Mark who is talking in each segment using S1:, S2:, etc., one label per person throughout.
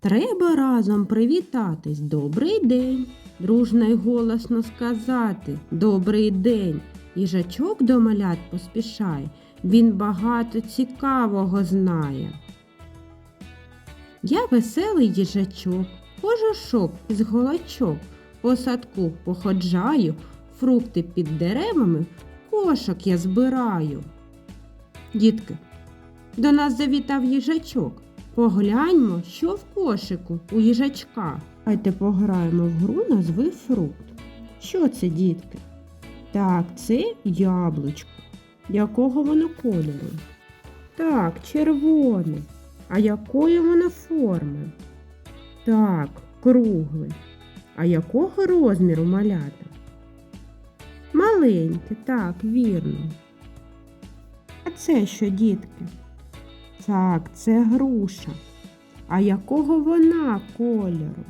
S1: Треба разом привітатись. Добрий день. Дружно й голосно сказати Добрий день. Їжачок до малят поспішає. Він багато цікавого знає. Я веселий їжачок, кожушок із голочок. По садку походжаю, фрукти під деревами, кошик я збираю. Дітки, до нас завітав їжачок. Погляньмо, що в кошику у їжачка. Давайте пограємо в гру назви фрукт. Що це, дітки? Так, це яблучко. Якого воно кольору? Так, червоне. А якої воно форми? Так, кругле. А якого розміру малята? Маленьке, так, вірно. А це що, дітки? Так, це груша. А якого вона кольору?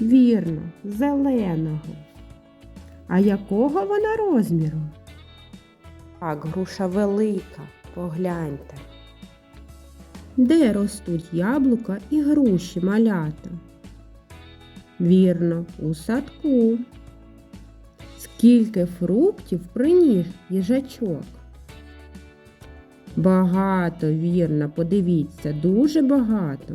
S1: Вірно, зеленого. А якого вона розміру? Так, груша велика, погляньте. Де ростуть яблука і груші малята? Вірно, у садку. Скільки фруктів приніс їжачок? Багато, вірно, подивіться, дуже багато.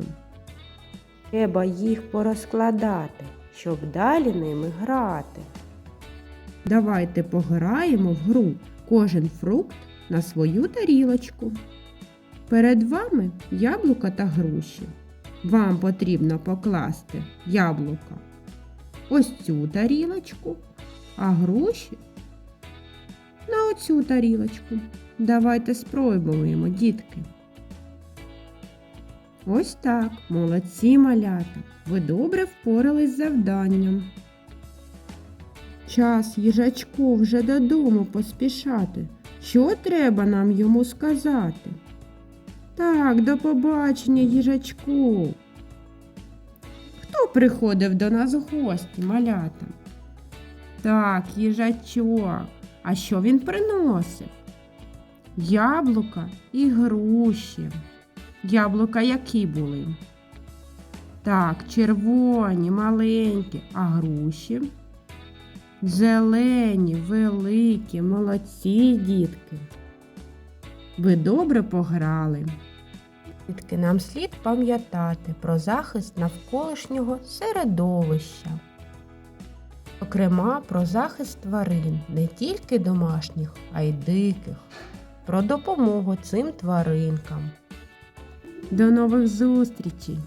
S1: Треба їх порозкладати, щоб далі ними грати. Давайте пограємо в гру кожен фрукт на свою тарілочку. Перед вами яблука та груші. Вам потрібно покласти яблука ось цю тарілочку, а груші на оцю тарілочку. Давайте спробуємо, дітки. Ось так, молодці малята. Ви добре впорались з завданням. Час їжачку вже додому поспішати. Що треба нам йому сказати? Так, до побачення, їжачку. Хто приходив до нас в гості, малята? Так, їжачок. А що він приносив? Яблука і груші. Яблука які були? Так, червоні, маленькі, а груші? Зелені, великі, молодці дітки. Ви добре пограли. Дітки, нам слід пам'ятати про захист навколишнього середовища. Зокрема, про захист тварин не тільки домашніх, а й диких, про допомогу цим тваринкам. До нових зустрічей!